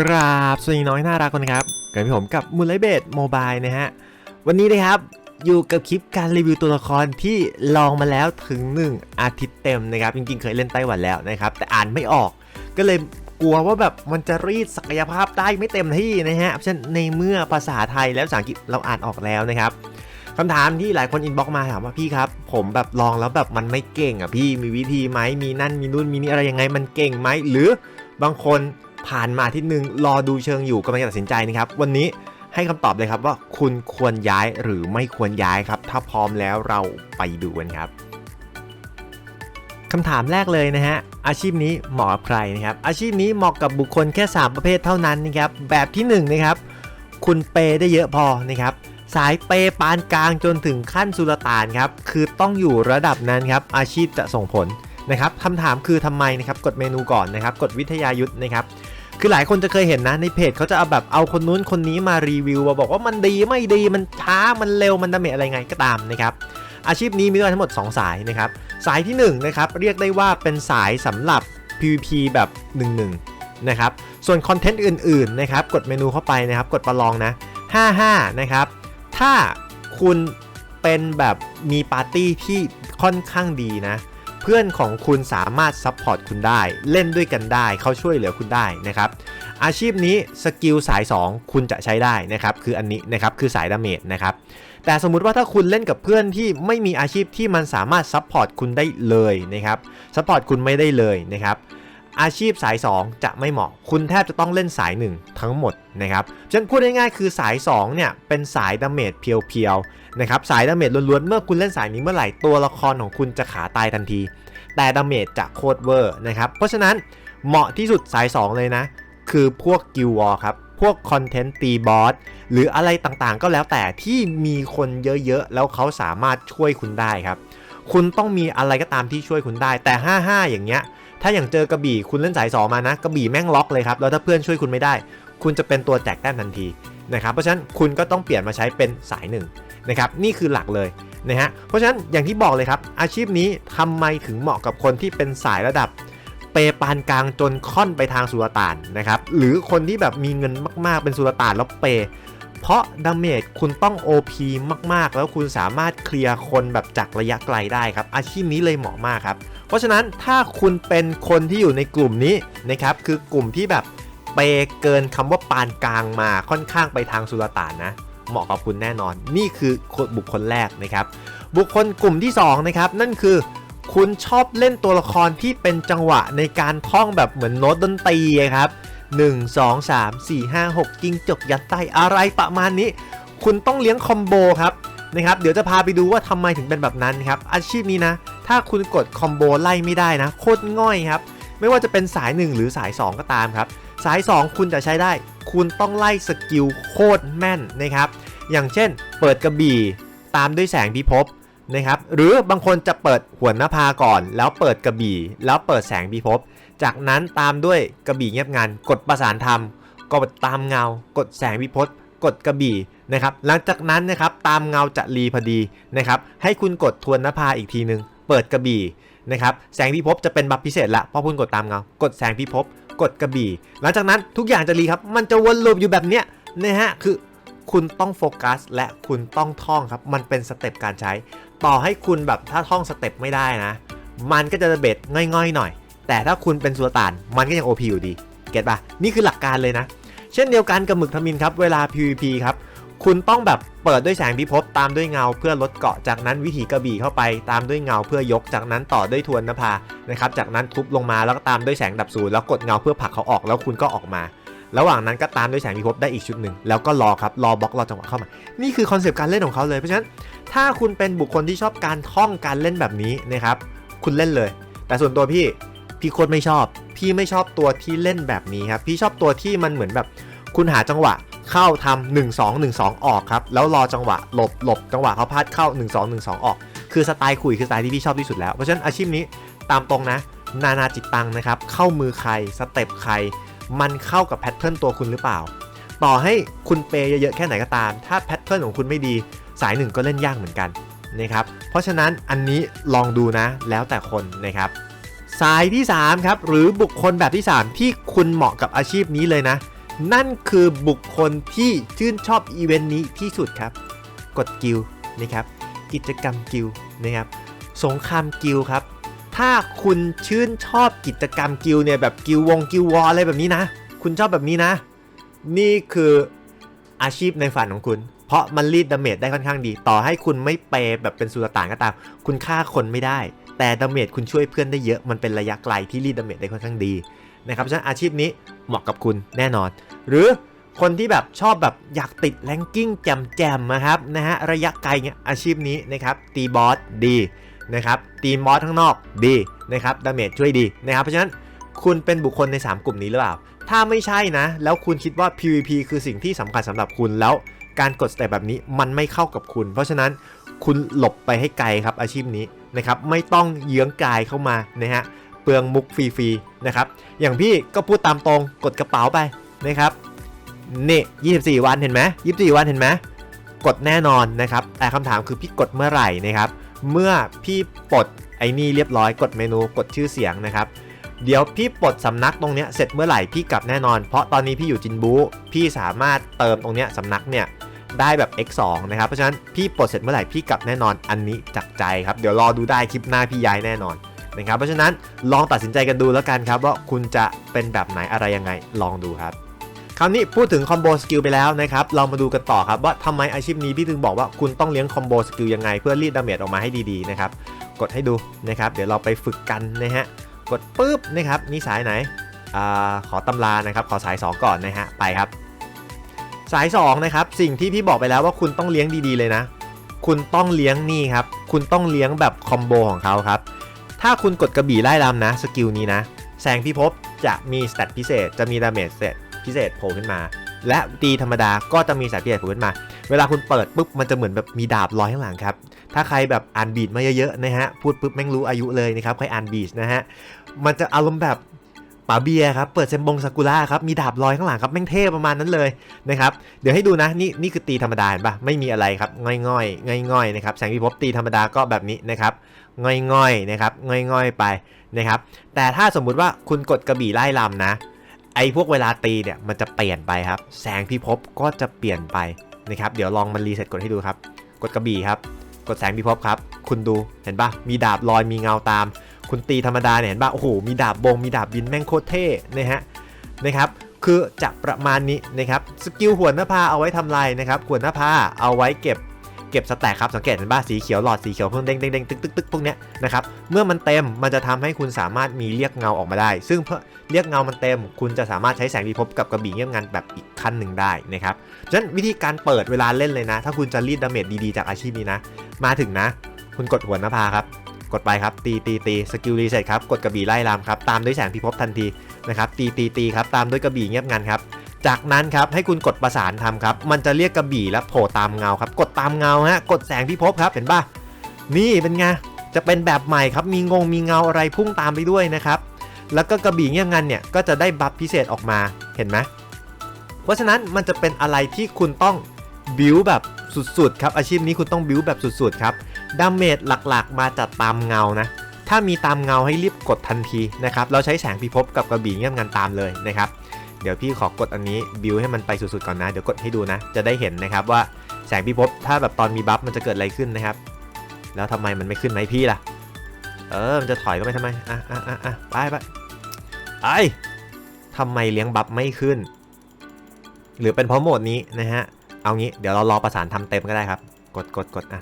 กราบสวัสดีน้อยน่ารักคนครับกับผมกับมูลไลเบดโมบายนะฮะ วันนี้นะครับอยู่กับคลิปการรีวิวตัวละครที่ลองมาแล้วถึง 1 อาทิตย์เต็มนะครับ จริงๆ เคยเล่นไต้หวันแล้วนะครับ แต่อ่านไม่ออกก็เลยกลัวว่าแบบมันจะรีดศักยภาพได้ไม่เต็มที่นะฮะเพราะฉะนั้นในเมื่อภาษาไทยและภาษาอังกฤษเราอ่านออกแล้วนะครับคำถามที่หลายคนอินบ็อกมาถามว่าพี่ครับ ผมแบบลองแล้วแบบมันไม่เก่งอะพี่มีวิธีไหมมีนั่นมีนู่นมีนี่อะไรยังไงมันเก่งไหมหรือบางคน ผ่านมาที่หนึ่งรอดูเชิงอยู่กำลังตัดสินใจนะครับ วันนี้ให้คำตอบเลยครับว่าคุณควรย้ายหรือไม่ควรย้ายครับ ถ้าพร้อมแล้วเราไปดูกันครับคำถามแรกเลยนะฮะอาชีพนี้เหมาะกับใครนะครับ อาชีพนี้เหมาะกับบุคคลแค่ 3 ประเภทเท่านั้นนะครับแบบที่1นงนะครับคุณเปย์ได้เยอะพอนะครับสายเปย์ปานกลางจนถึงขั้นสุลต่านครับคือต้องอยู่ระดับนั้นครับอาชีพจะส่งผล นะครับคำถามคือทำไมนะครับกดเมนูก่อนนะครับกดวิทยายุทธนะครับคือหลายคนจะเคยเห็นนะในเพจเขาจะเอาแบบเอาคนนู้นคนนี้มารีวิวมาบอกว่ามันดีไม่ดีมันช้ามันเร็วมันดาเมจอะไรไงก็ตามนะครับอาชีพนี้มีด้วยกันทั้งหมด 2 สายนะครับสายที่1นะครับเรียกได้ว่าเป็นสายสำหรับ PVP แบบ1-1นะครับส่วนคอนเทนต์อื่นๆนะครับกดเมนูเข้าไปนะครับกดประลองนะ55นะครับถ้าคุณเป็นแบบมีปาร์ตี้ที่ค่อนข้างดีนะ เพื่อนของคุณสามารถซัพพอร์ตคุณได้ เล่นด้วยกันได้เขาช่วยเหลือคุณได้นะครับอาชีพนี้สกิลสาย 2 คุณจะใช้ได้นะครับคืออันนี้นะครับคือสายดาเมจนะครับแต่สมมุติว่าถ้าคุณเล่นกับเพื่อนที่ไม่มีอาชีพที่มันสามารถซัพพอร์ตคุณได้เลยนะครับซัพพอร์ตคุณไม่ได้เลยนะครับ อาชีพสาย 2 จะไม่เหมาะ คุณแทบจะต้องเล่นสาย 1 ทั้งหมดนะครับฉะนันพูดง่ายๆคือสาย 2 เนี่ย เป็นสายดาเมจเพียวๆนะครับสายดาเมจล้วนๆ เมื่อคุณเล่นสายนี้เมื่อไหร่ตัวละครของคุณจะขาตายทันที แต่ดาเมจจะโคตรเวอร์นะครับเพราะฉะนั้นเหมาะที่สุดสาย 2 เลยนะ คือพวกกิลวอร์ครับพวกคอนเทนต์ตีบอสหรืออะไรต่างๆ ก็แล้วแต่ที่มีคนเยอะๆ แล้วเขาสามารถช่วยคุณได้ครับ คุณต้องมีอะไรก็ตามที่ช่วยคุณได้แต่ 55 อย่างเงี้ย ถ้าอย่างเจอกระบี่คุณเล่นสาย2มานะกระบี่แม่งล็อกเลยครับแล้วถ้าเพื่อนช่วยคุณไม่ได้ คุณจะเป็นตัวแจกแต้มทันทีนะครับเพราะฉะนั้นคุณก็ต้องเปลี่ยนมาใช้เป็นสาย1นะครับนี่คือหลักเลยนะฮะเพราะฉะนั้นอย่างที่บอกเลยครับ อาชีพนี้ทำไมถึงเหมาะกับคนที่เป็นสายระดับเปปานกลางจนค่อนไปทางสุลต่านนะครับหรือคนที่แบบมีเงินมากๆเป็นสุลต่านแล้วเป เพราะดาเมจคุณต้อง OP มากๆ แล้วคุณสามารถเคลียร์คนแบบจากระยะไกลได้ครับ อาชีพนี้เลยเหมาะมากครับ เพราะฉะนั้นถ้าคุณเป็นคนที่อยู่ในกลุ่มนี้นะครับ คือกลุ่มที่แบบเปเกินคำว่าปานกลางมาค่อนข้างไปทางสุลต่านนะ เหมาะกับคุณแน่นอน นี่คือบุคคลแรกนะครับ บุคคลกลุ่มที่สองนะครับนั่นคือคุณชอบเล่นตัวละครที่เป็นจังหวะในการท่องแบบเหมือนโน้ตดนตรีครับ 1 2 3 4 5 6จิ้งจกยัดไส้อะไรประมาณนี้ คุณต้องเลี้ยงคอมโบครับนะครับเดี๋ยวจะพาไปดูว่าทำไมถึงเป็นแบบนั้นครับ อาชีพนี้นะ ถ้าคุณกดคอมโบไล่ไม่ได้นะ โคตรง่อยครับ ไม่ว่าจะเป็นสาย 1 หรือสาย 2 ก็ตามครับ สาย 2 คุณจะใช้ได้ คุณต้องไล่สกิลโคตรแม่นนะครับ อย่างเช่น เปิดกระบี่ตามด้วยแสงพิภพนะครับ หรือบางคนจะเปิดหัวหน้าพาก่อน แล้วเปิดกระบี่ แล้วเปิดแสงพิภพ จากนั้นตามด้วยกระบี่เงียบงาน กดประสานธรรม กดตามเงา กดแสงพิภพกดกระบี่นะครับ หลังจากนั้นนะครับตามเงาจะรีพอดีนะครับ ให้คุณกดทวนนภาอีกทีนึงเปิดกระบี่นะครับ แสงพิภพจะเป็นบัฟพิเศษละเพราะคุณกดตามเงา กดแสงพิภพกดกระบี่ หลังจากนั้นทุกอย่างจะรีครับ มันจะวนลูปอยู่แบบเนี้ยนะฮะ คือคุณต้องโฟกัส และคุณต้องท่องครับ มันเป็นสเต็ปการใช้ ต่อให้คุณแบบถ้าท่องสเต็ปไม่ได้นะ มันก็จะเบ็ดง่อยๆหน่อย แต่ถ้าคุณเป็นสุลต่านมันก็ยัง OP อยู่ดีเก็ตปะนี่คือหลักการเลยนะ เช่นเดียวกันกับหมึกทมินครับ เวลา PVP ครับ คุณต้องแบบเปิดด้วยแสงพิภพตามด้วยเงาเพื่อลดเกาะจากนั้นวิถีกระบี่เข้าไป ตามด้วยเงาเพื่อยกจากนั้นต่อด้วยทวนนภานะครับจากนั้นทุบลงมาแล้วก็ตามด้วยแสงดับศูนย์แล้วกดเงาเพื่อผลักเขาออกแล้วคุณก็ออกมา ระหว่างนั้นก็ตามด้วยแสงพิภพได้อีกชุดหนึ่งแล้วก็รอครับรอบล็อกรอจังหวะเข้ามา นี่คือคอนเซปต์การเล่นของเขาเลยเพราะฉะนั้นถ้าคุณเป็นบุคคลที่ชอบการท่องการเล่นแบบนี้นะครับคุณเล่นเลย แต่ส่วนตัวพี่ พี่โคตรไม่ชอบ พี่ไม่ชอบตัวที่เล่นแบบนี้ครับ พี่ชอบตัวที่มันเหมือนแบบ คุณหาจังหวะเข้าทำ1 2 1 2 ออกครับ แล้วรอจังหวะหลบหลบจังหวะเขาพลาดเข้า 1 2 1 2 ออก คือสไตล์คุยคือสไตล์ที่พี่ชอบที่สุดแล้ว เพราะฉะนั้นอาชีพนี้ตามตรงนะ นานาจิตตังนะครับ เข้ามือใครสเต็ปใคร มันเข้ากับแพทเทิร์นตัวคุณหรือเปล่า ต่อให้คุณเปย์เยอะๆแค่ไหนก็ตาม ถ้าแพทเทิร์นของคุณไม่ดี สายหนึ่งก็เล่นยากเหมือนกันนะครับ เพราะฉะนั้นอันนี้ลองดูนะ แล้วแต่คนนะครับ สายที่ 3 ครับ หรือบุคคลแบบที่ 3 ที่คุณเหมาะกับอาชีพนี้เลยนะ นั่นคือบุคคลที่ชื่นชอบอีเวนต์นี้ที่สุดครับ กดกิลนะครับ กิจกรรมกิลนะครับ สงครามกิลครับ ถ้าคุณชื่นชอบกิจกรรมกิลเนี่ยแบบกิลวงกิลวอลอะไรแบบนี้นะ คุณชอบแบบนี้นะ นี่คืออาชีพในฝันของคุณ เพราะมันรีดดาเมจได้ค่อนข้างดี ต่อให้คุณไม่เปย์แบบเป็นสุลต่านก็ตาม คุณฆ่าคนไม่ได้ แต่ดาเมจคุณช่วยเพื่อนได้เยอะมันเป็นระยะไกลที่รีดดาเมจได้ค่อนข้างดีนะครับฉะนั้นอาชีพนี้เหมาะกับคุณแน่นอน หรือคนที่แบบชอบแบบอยากติดแรงกิ้งแจมๆนะครับนะฮะระยะไกลเงี้ยอาชีพนี้นะครับตีบอสดีนะครับตีมอสข้างนอกดีนะครับดาเมจช่วยดีนะครับเพราะฉะนั้นคุณเป็นบุคคลใน 3 กลุ่มนี้หรือเปล่า ถ้าไม่ใช่นะ แล้วคุณคิดว่า PVP คือสิ่งที่สำคัญสำหรับคุณแล้วการกดสเตปแบบนี้มันไม่เข้ากับคุณ เพราะฉะนั้นคุณหลบไปให้ไกลครับอาชีพนี้ นะครับไม่ต้องเยื้องกายเข้ามานะฮะเปลืองมุกฟรีๆนะครับอย่างพี่ก็พูดตามตรงกดกระเป๋าไปนะครับนี่24 วันเห็นไหม24 วันเห็นไหมกดแน่นอนนะครับแต่คำถามคือพี่กดเมื่อไหร่นะครับเมื่อพี่ปลดไอ้นี่เรียบร้อยกดเมนูกดชื่อเสียงนะครับเดี๋ยวพี่ปลดสำนักตรงเนี้ยเสร็จเมื่อไหร่พี่กลับแน่นอน เพราะตอนนี้พี่อยู่จินบู พี่สามารถเติมตรงเนี้ยสำนักเนี่ย ได้แบบ x2 นะครับ เพราะฉะนั้นพี่ปลดเสร็จเมื่อไหร่พี่กลับแน่นอนอันนี้จากใจครับ เดี๋ยวรอดูได้คลิปหน้าพี่ย้ายแน่นอนนะครับ เพราะฉะนั้นลองตัดสินใจกันดูแล้วกันครับว่าคุณจะเป็นแบบไหนอะไรยังไงลองดูครับคราวนี้พูดถึงคอมโบสกิลไปแล้วนะครับ เรามาดูกันต่อครับว่าทำไมอาชีพนี้พี่ถึงบอกว่าคุณต้องเลี้ยงคอมโบสกิลยังไงเพื่อรีดดาเมจออกมาให้ดีๆนะครับ กดให้ดูนะครับ เดี๋ยวเราไปฝึกกันนะฮะ กดปุ๊บนะครับนี่สายไหนอขอตำรานะครับ ขอสาย 2 ก่อนนะฮะ ไปครับ สาย2นะครับสิ่งที่พี่บอกไปแล้วว่าคุณต้องเลี้ยงดีๆเลยนะ คุณต้องเลี้ยงนี่ครับ คุณต้องเลี้ยงแบบคอมโบของเขาครับ ถ้าคุณกดกระบี่ไล่ลำนะสกิลนี้นะ แสงพิภพจะมีสเตตพิเศษ จะมีดาเมจเศษพิเศษโผล่ขึ้นมา และตีธรรมดาก็จะมีสายพิเศษโผล่ขึ้นมา เวลาคุณเปิดปุ๊บมันจะเหมือนแบบมีดาบลอยข้างหลังครับ ถ้าใครแบบอ่านบีดมาเยอะๆนะฮะพูดปุ๊บแม่งรู้อายุเลยนะครับใครอ่านบีดนะฮะมันจะอารมณ์แบบ ป๋าเบียครับ เปิดเซมบงซากุระครับ มีดาบลอยข้างหลังครับ แม่งเท่ประมาณนั้นเลยนะครับ เดี๋ยวให้ดูนะ นี่นี่คือตีธรรมดาเห็นปะไม่มีอะไรครับ ง่อยง่อยง่อยง่อยๆนะครับ แสงพิภพตีธรรมดาก็แบบนี้นะครับ ง่อยง่อยๆนะครับง่อยง่อยๆไปนะครับ แต่ถ้าสมมุติว่าคุณกดกระบี่ไล่ลำนะ ไอ้พวกเวลาตีเนี่ยมันจะเปลี่ยนไปครับ แสงพิภพก็จะเปลี่ยนไปนะครับ เดี๋ยวลองมันรีเซ็ตกดให้ดูครับ กดกระบี่ครับ กดแสงพิภพครับ คุณดู เห็นปะมีดาบลอย มีเงาตาม คุณตีธรรมดาเนี่ยเห็นปะโอ้โหมีดาบบงมีดาบบินแม่งโคตรเท่นะฮะนะครับคือจะประมาณนี้นะครับสกิลหัวหน้าพาเอาไว้ทำลายนะครับหัวหน้าพาเอาไว้เก็บเก็บสแต็กครับสังเกตเห็นปะสีเขียวหลอดสีเขียวเพิ่งเด้งเด้งเด้งตึกตึกตึกพวกเนี้ยนะครับเมื่อมันเต็มมันจะทำให้คุณสามารถมีเรียกเงาออกมาได้ ซึ่งเพื่อเรียกเงามันเต็ม คุณจะสามารถใช้แสงพิภพกับกระบี่เงียบงันแบบอีกขั้นหนึ่งได้นะครับฉะนั้นวิธีการเปิดเวลาเล่นเลยนะ ถ้าคุณจะรีดดาเมจดีๆจากอาชีพนี้นะ มาถึงนะ คุณกดหัวหน้าพาครับ กดไปครับตีตีตีสกิลรีเซ็ตครับกดกระบี่ไล่ลามครับตามด้วยแสงพิภพทันทีนะครับตีตีตีครับตามด้วยกระบี่เงียบงันครับจากนั้นครับให้คุณกดประสานทำครับ มันจะเรียกกระบี่แล้วโผล่ตามเงาครับกดตามเงาฮะกดแสงพิภพครับเห็นป่ะนี่เป็นไงจะเป็นแบบใหม่ครับมีงงมีเงาอะไรพุ่งตามไปด้วยนะครับแล้วก็กระบี่เงียบงันเนี่ยก็จะได้บัฟพิเศษออกมาเห็นไหมเพราะฉะนั้นมันจะเป็นอะไรที่คุณต้องบิวแบบ สุดๆครับอาชีพนี้คุณต้องบิวแบบสุดๆครับดาเมจหลักๆ มาจากตามเงานะ ถ้ามีตามเงาให้รีบกดทันทีนะครับเราใช้แสงพิภพกับกระบี่เงียบงันตามเลยนะครับเดี๋ยวพี่ขอกดอันนี้บิวให้มันไปสุดๆก่อนนะ เดี๋ยวกดให้ดูนะ จะได้เห็นนะครับว่าแสงพิภพถ้าแบบตอนมีบัฟมันจะเกิดอะไรขึ้นนะครับ แล้วทำไมมันไม่ขึ้นไหมพี่ล่ะ เออมันจะถอยก็ไปทำไมอะอะอะอะไปไปไอ้ทำไมเลี้ยงบัฟไม่ขึ้น หรือเป็นเพราะโหมดนี้นะฮะ เอางี้เดี๋ยวเรารอประสานทำเต็มก็ได้ครับ กดกดกดอะ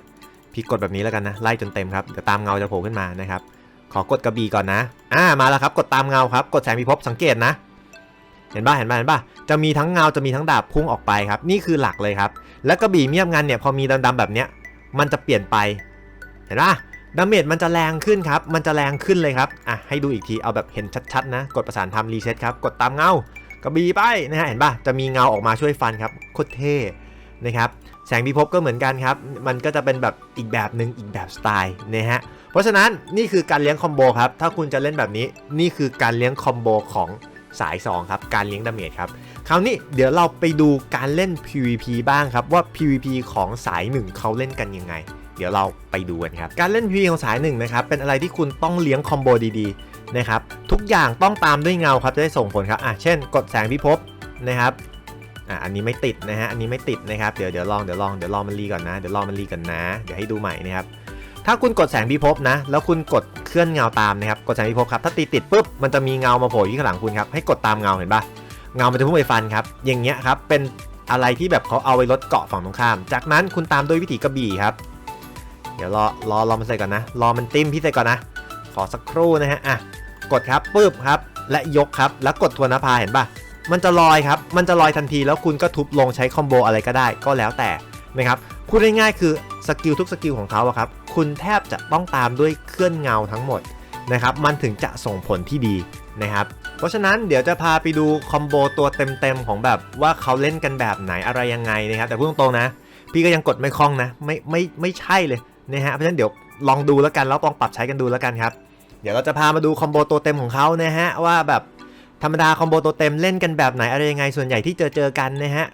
พี่กดแบบนี้แล้วกันนะไล่จนเต็มครับเดี๋ยวตามเงาจะโผล่ขึ้นมานะครับ ขอกดกระบี่ก่อนนะอ่ามาแล้วครับ กดตามเงาครับ กดแสงพิภพสังเกตนะ เห็นป่ะเห็นป่ะเห็นป่ะจะมีทั้งเงาจะมีทั้งดาบพุ่งออกไปครับ นี่คือหลักเลยครับ แล้วกระบี่เมียบงันเนี่ยพอมีดำๆแบบเนี้ยมันจะเปลี่ยนไปเห็นป่ะดาเมจมันจะแรงขึ้นครับ มันจะแรงขึ้นเลยครับอะให้ดูอีกทีเอาแบบเห็นชัดๆนะ กดประสานทำรีเซ็ตครับกดตามเงากระบี่ไปนะฮะเห็นป่ะจะมีเงาออกมาช่วยฟันครับโคตรเท่ นะครับแสงพิภพก็เหมือนกันครับ มันก็จะเป็นแบบอีกแบบหนึ่งอีกแบบสไตล์นะฮะ เพราะฉะนั้นนี่คือการเลี้ยงคอมโบครับ ถ้าคุณจะเล่นแบบนี้ นี่คือการเลี้ยงคอมโบของสาย 2 ครับ การเลี้ยงดาเมจครับ คราวนี้เดี๋ยวเราไปดูการเล่น PVP บ้างครับ ว่า PVP ของสาย 1 เขาเล่นกันยังไง เดี๋ยวเราไปดูกันครับ การเล่น PVP ของสาย1นะครับ เป็นอะไรที่คุณต้องเลี้ยงคอมโบดีๆนะครับ ทุกอย่างต้องตามด้วยเงาครับ จะได้ส่งผลครับ อะ เช่น กดแสงพิภพนะครับ อะอันนี้ไม่ติดนะฮะอันนี้ไม่ติดนะครับเดี๋ยวเดี๋ยวลองเดี๋ยวลองเดี๋ยวลองมันรีก่อนนะเดี๋ยวลองมันรีก่อนนะ เดี๋ยวให้ดูใหม่นะครับถ้าคุณกดแสงพิภพนะ แล้วคุณกดเคลื่อนเงาตามนะครับกดแสงพิภพครับถ้าตีติดปุ๊บมันจะมีเงามาโผล่ที่ข้างหลังคุณครับให้กดตามเงาเห็นปะเงามันจะพุ่งไปฟันครับอย่างเงี้ยครับเป็นอะไรที่แบบเขาเอาไว้ลดเกาะฝั่งตรงข้าม จากนั้นคุณตามด้วยวิธีกระบี่ครับ เดี๋ยวรอรอรอมันใส่ก่อนนะ รอมันติ้มพี่ใส่ก่อนนะ ขอสักครู่นะฮะอะกดครับปึ๊บครับ และยกครับแล้วกดทวนนภาเห็นปะ มันจะลอยครับ มันจะลอยทันทีแล้วคุณก็ทุบลงใช้คอมโบอะไรก็ได้ก็แล้วแต่นะครับพูดง่ายๆคือสกิลทุกสกิลของเขาครับคุณแทบจะต้องตามด้วยเคลื่อนเงาทั้งหมดนะครับมันถึงจะส่งผลที่ดีนะครับเพราะฉะนั้นเดี๋ยวจะพาไปดูคอมโบตัวเต็มๆของแบบว่าเขาเล่นกันแบบไหนอะไรยังไงนะครับแต่พูดตรงๆนะ พี่ก็ยังกดไม่คล่องนะไม่ไม่ไม่ใช่เลยนะฮะเพราะฉะนั้นเดี๋ยวลองดูแล้วกันแล้วลองปรับใช้กันดูแล้วกันครับเดี๋ยวเราจะพามาดูคอมโบตัวเต็มของเขานะฮะว่าแบบ ธรรมดาคอมโบตัวเต็มเล่นกันแบบไหนอะไรยังไงส่วนใหญ่ที่เจอเจอกันนะฮะ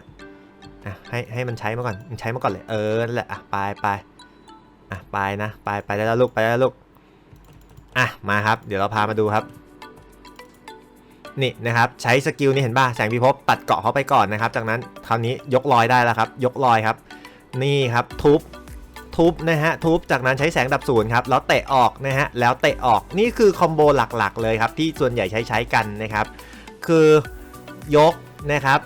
ให้ให้มันใช้มาก่อนมันใช้มาก่อนเลยเออนั่นแหละอะไปไปอะไปนะไปไปได้แล้วลูกไปได้แล้วลูกอะมาครับ เดี๋ยวเราพามาดูครับนี่นะครับใช้สกิลนี่เห็นป่ะแสงพิภพตัดเกาะเขาไปก่อนนะครับ จากนั้นคราวนี้ยกลอยได้แล้วครับ ยกลอยครับ นี่ครับทุบ ทุบนะฮะทุบจากนั้นใช้แสงดับศูนย์ครับแล้วเตะออกนะฮะแล้วเตะออกนี่คือคอมโบหลักๆเลยครับที่ส่วนใหญ่ใช้ใช้กันนะครับคือยกนะครับ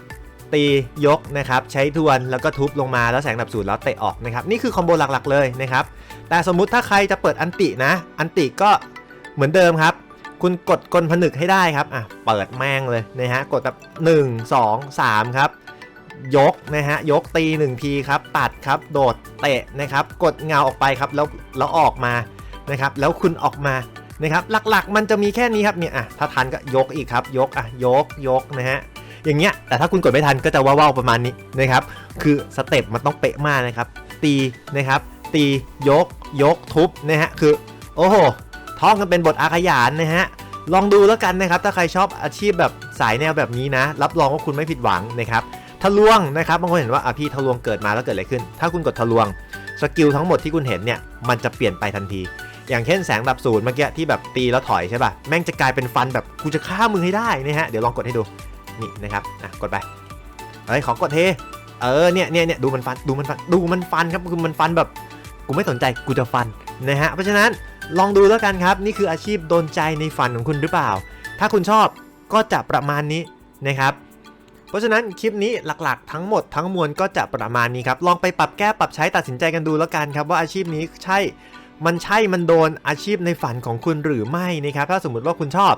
ตียกนะครับใช้ทวนแล้วก็ทุบลงมาแล้วแสงดับศูนย์แล้วเตะออกนะครับนี่คือคอมโบหลักๆเลยนะครับแต่สมมุติถ้าใครจะเปิดอันตินะอันติก็เหมือนเดิมครับ คุณกดกลผนึกให้ได้ครับอะเปิดแม่งเลยนะฮะกดแบบ1 2 3ครับ ยกนะฮะยกตี 1 ทีครับตัดครับโดดเตะนะครับกดเงาออกไปครับแล้วแล้วออกมานะครับแล้วคุณออกมานะครับหลักๆ มันจะมีแค่นี้ครับเนี่ยอะถ้าทันก็ยกอีกครับยกอะยกยกนะฮะอย่างเงี้ยแต่ถ้าคุณกดไม่ทันก็จะว้าวๆประมาณนี้นะครับคือสเต็ปมันต้องเป๊ะมากนะครับตีนะครับตียกยกทุบนะฮะคือโอ้โหท่องกันเป็นบทอาขยานนะฮะลองดูแล้วกันนะครับถ้าใครชอบอาชีพแบบสายแนวแบบนี้นะ รับรองว่าคุณไม่ผิดหวังนะครับ ทะลวงนะครับบางคนเห็นว่าอะพี่ทะลวงเกิดมาแล้วเกิดอะไรขึ้น ถ้าคุณกดทะลวงสกิลทั้งหมดที่คุณเห็นเนี่ยมันจะเปลี่ยนไปทันที อย่างเช่นแสงดับศูนย์เมื่อกี้ที่แบบตีแล้วถอยใช่ป่ะแม่งจะกลายเป็นฟันแบบกูจะฆ่ามึงให้ได้นะฮะเดี๋ยวลองกดให้ดูนี่นะครับอะกดไปเฮ้ยขอกดเทเออเนี่ยเนี่ยเนี่ยดูมันฟันดูมันฟันดูมันฟันครับคือมันฟันแบบกูไม่สนใจกูจะฟันนะฮะเพราะฉะนั้นลองดูแล้วกันครับ นี่คืออาชีพโดนใจในฝันของคุณหรือเปล่า ถ้าคุณชอบก็จะประมาณนี้นะครับ เพราะฉะนั้นคลิปนี้หลักๆ ทั้งหมดทั้งมวลก็จะประมาณนี้ครับลองไปปรับแก้ปรับใช้ตัดสินใจกันดูแล้วกันครับว่าอาชีพนี้ใช่ มันใช่มันโดนอาชีพในฝันของคุณหรือไม่นะครับถ้าสมมุติว่าคุณชอบ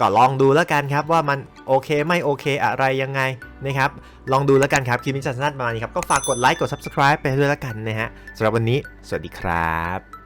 ก็ลองดูแล้วกันครับว่ามันโอเคไม่โอเคอะไรยังไงนะครับลองดูแล้วกันครับคลิปนี้จะสั้นประมาณนี้ครับก็ฝากกดไลค์กด subscribe ไปด้วยแล้วกันนะฮะสำหรับวันนี้ สวัสดีครับ